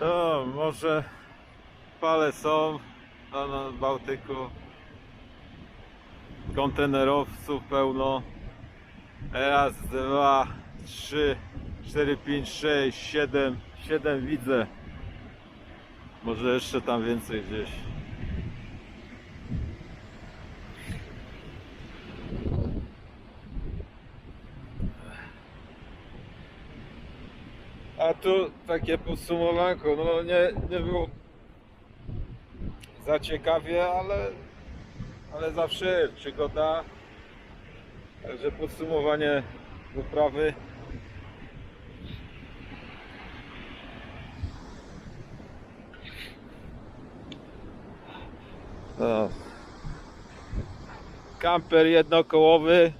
No, może fale są a na Bałtyku. Kontenerowców pełno. Raz, dwa, trzy, cztery, pięć, sześć, siedem. Siedem widzę. Może jeszcze tam więcej gdzieś. A tu takie podsumowanko, no nie, nie było za ciekawie, ale, ale zawsze przygoda. Także podsumowanie wyprawy. No. Kamper jednokołowy,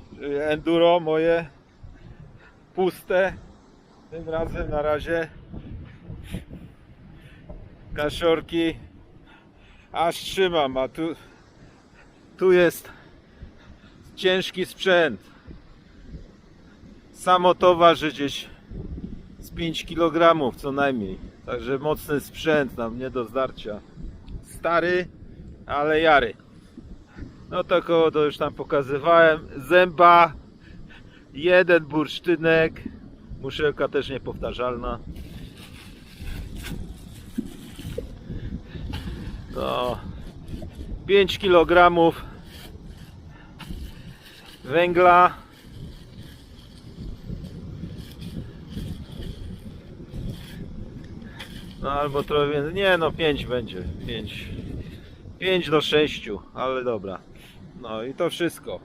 enduro moje, puste. Tym razem na razie kasiorki aż trzymam, a tu tu jest ciężki sprzęt. Samo to waży gdzieś z 5 kg co najmniej. Także mocny sprzęt nam nie do zdarcia. Stary, ale jary. No to koło to już tam pokazywałem. Zęba, jeden bursztynek, muszelka też niepowtarzalna. To 5 kg węgla. No albo trochę więcej. Nie no 5 będzie. 5. 5 do 6, ale dobra. No i to wszystko.